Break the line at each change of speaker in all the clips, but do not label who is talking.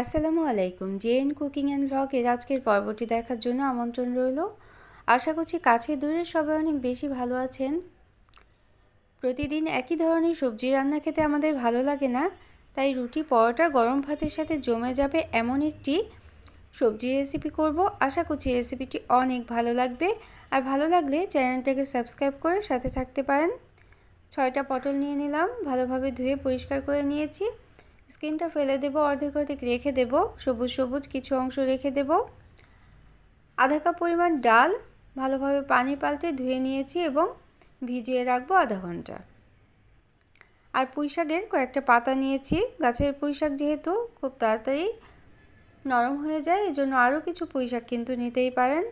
আসসালামু আলাইকুম। JN cooking and ব্লগের আজকের পর্বটি দেখার জন্য আমন্ত্রণ রইল। আশা করছি কাছে দূরে সবাই অনেক বেশি ভালো আছেন। প্রতিদিন একই ধরনের সবজি রান্না খেতে আমাদের ভালো লাগে না, তাই রুটি, পরোটা, গরম ভাতের সাথে জমে যাবে এমন একটি সবজি রেসিপি করব। আশা করছি রেসিপিটি অনেক ভালো লাগবে। আর ভালো লাগলে চ্যানেলটাকে সাবস্ক্রাইব করে সাথে থাকতে পারেন। ছয়টা পটল নিয়ে নিলাম, ভালোভাবে ধুয়ে পরিষ্কার করে নিয়েছি। স্কিনটা ফেলে দেব, অর্ধেক অর্ধেক রেখে দেব, সবুজ সবুজ কিছু অংশ রেখে দেব। আধা কাপ পরিমাণ ডাল ভালোভাবে পানি পাল্টে ধুয়ে নিয়েছি এবং ভিজিয়ে রাখব আধা ঘণ্টা। আর পুঁই শাকের কয়েকটা পাতা নিয়েছি। গাছের পুঁই শাক যেহেতু খুব তাড়াতাড়ি নরম হয়ে যায় এই জন্য আরও কিছু পুঁই শাক কিন্তু নিতেই পারেন।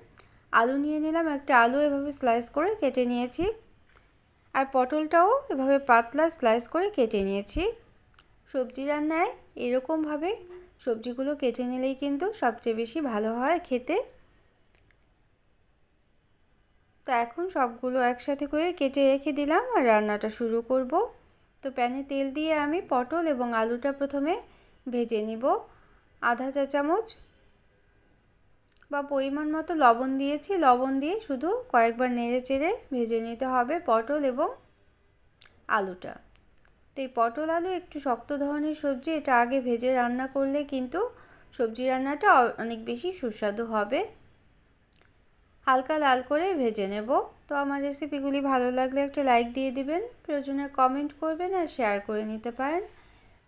আলু নিয়ে নিলাম, একটা আলু এভাবে স্লাইস করে কেটে নিয়েছি। আর পটলটাও এভাবে পাতলা স্লাইস করে কেটে নিয়েছি। সবজি রান্নায় এরকমভাবে সবজিগুলো কেটে নিলেই কিন্তু সবচেয়ে বেশি ভালো হয় খেতে। তো এখন সবগুলো একসাথে করে কেটে রেখে দিলাম আর রান্নাটা শুরু করব। তো প্যানে তেল দিয়ে আমি পটল এবং আলুটা প্রথমে ভেজে নিব। আধা চা চামচ বা পরিমাণ মতো লবণ দিয়েছি। লবণ দিয়ে শুধু কয়েকবার নেড়ে চেড়ে ভেজে নিতে হবে পটল এবং আলুটা। তো পটল আলু একটু শক্ত ধরনের সবজি, এটা আগে ভেজে রান্না করলে কিন্তু সবজি রান্নাটা অনেক বেশি সুস্বাদু হবে। হালকা লাল করে ভেজে নেব। তো আমার রেসিপিগুলি ভালো লাগলে একটা লাইক দিয়ে দিবেন, প্রয়োজনে কমেন্ট করবেন আর শেয়ার করে নিতে পারেন।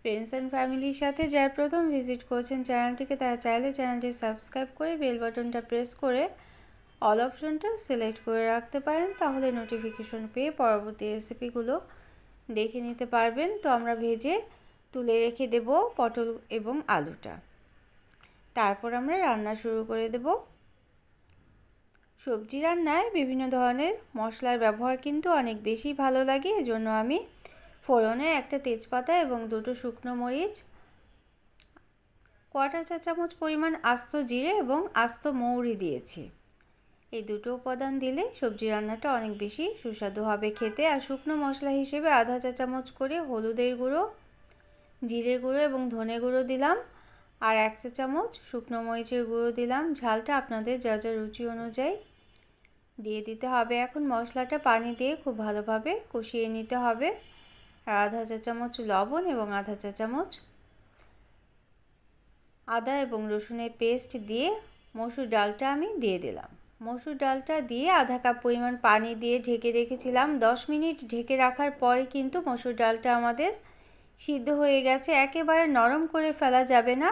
ফ্রেন্ডস অ্যান্ড ফ্যামিলির সাথে যারা প্রথম ভিজিট করছেন চ্যানেলটিকে, তারা চাইলে চ্যানেলটি সাবস্ক্রাইব করে বেল বাটনটা প্রেস করে অল অপশনটা সিলেক্ট করে রাখতে পারেন। তাহলে নোটিফিকেশন পেয়ে পরবর্তী রেসিপিগুলো দেখে নিতে পারবেন। তো আমরা ভেজে তুলে রেখে দেব পটল এবং আলুটা। তারপর আমরা রান্না শুরু করে দেব। সবজি রান্নায় বিভিন্ন ধরনের মশলার ব্যবহার কিন্তু অনেক বেশি ভালো লাগে। এজন্য আমি ফোড়নে একটা তেজপাতা এবং দুটো শুকনো মরিচ কোয়াটার চা চামচ পরিমাণ আস্ত জিরে এবং আস্ত মৌরি দিয়েছি। এই দুটো উপাদান দিলে সবজি রান্নাটা অনেক বেশি সুস্বাদু হবে খেতে। আর শুকনো মশলা হিসেবে আধা চা চামচ করে হলুদের গুঁড়ো, জিরে গুঁড়ো এবং ধনে গুঁড়ো দিলাম। আর এক চা চামচ শুকনো মরিচের গুঁড়ো দিলাম। ঝালটা আপনাদের যা যা রুচি অনুযায়ী দিয়ে দিতে হবে। এখন মশলাটা পানি দিয়ে খুব ভালোভাবে কষিয়ে নিতে হবে। আর আধা চা চামচ লবণ এবং আধা চা চামচ আদা এবং রসুনের পেস্ট দিয়ে মসুর ডালটা আমি দিয়ে দিলাম। মসুর ডালটা দিয়ে আধা কাপ পরিমাণ পানি দিয়ে ঢেকে রেখেছিলাম। দশ মিনিট ঢেকে রাখার পরে কিন্তু মসুর ডালটা আমাদের সিদ্ধ হয়ে গেছে। একেবারে নরম করে ফেলা যাবে না,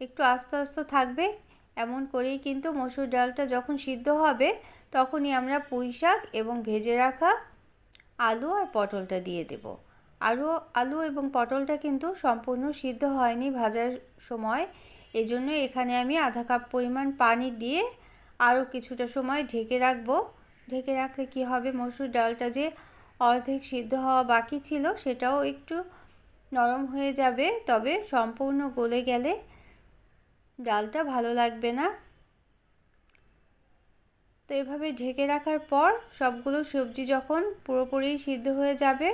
একটু আস্তে আস্তে থাকবে। এমন করেই কিন্তু মসুর ডালটা যখন সিদ্ধ হবে, তখনই আমরা পুঁই শাক এবং ভেজে রাখা আলু আর পটলটা দিয়ে দেব। আরও আলু এবং পটলটা কিন্তু সম্পূর্ণ সিদ্ধ হয়নি ভাজার সময়। এজন্য এখানে আমি আধা কাপ পরিমাণ পানি দিয়ে আরও কিছুটা সময় ঢেকে রাখব। ঢেকে রাখলে কি হবে? মসুর ডালটা যে অর্ধেক সিদ্ধ হওয়া বাকি ছিল, সেটাও একটু নরম হয়ে যাবে। তবে সম্পূর্ণ গলে গেলে ডালটা ভালো লাগবে না। তো এভাবে ঢেকে রাখার পর সবগুলো সবজি যখন পুরোপুরি সিদ্ধ হয়ে যাবে,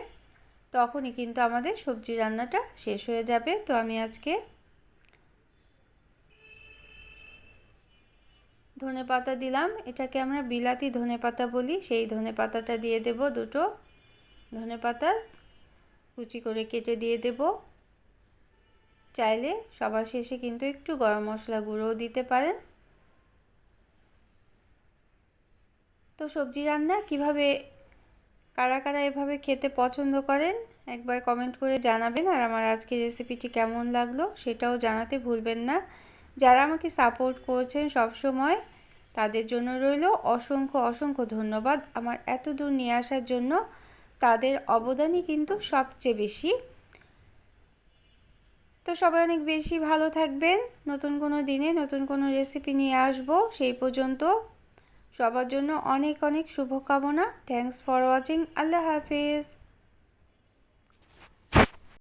তখনই কিন্তু আমাদের সবজি রান্নাটা শেষ হয়ে যাবে। তো আমি আজকে ধনে পাতা দিলাম। এটাকে আমরা বিলাতি ধনে পাতা বলি। সেই ধনে পাতাটা দিয়ে দেব দুটো। ধনে পাতা কুচি করে কেটে দিয়ে দেব। চাইলে সবার শেষে কিন্তু একটু গরম মশলা গুঁড়োও দিতে পারেন। তো সবজি রান্না কীভাবে, কারা কারা এভাবে খেতে পছন্দ করেন, একবার কমেন্ট করে জানাবেন। আর আমার আজকে রেসিপিটি কেমন লাগল সেটাও জানাতে ভুলবেন না। যারা আমাকে সাপোর্ট করছেন সব সময় তাদের জন্য রইল অসংখ্য অসংখ্য ধন্যবাদ। আমার এত দূর নিয়ে আসার জন্য তাদের অবদানই কিন্তু সবচেয়ে বেশি। তো সবাই অনেক বেশি ভালো থাকবেন। নতুন কোনো দিনে নতুন কোনো রেসিপি নিয়ে আসব সেই পর্যন্ত। সবার জন্য অনেক অনেক শুভকামনা। Thanks for watching Allah Hafiz.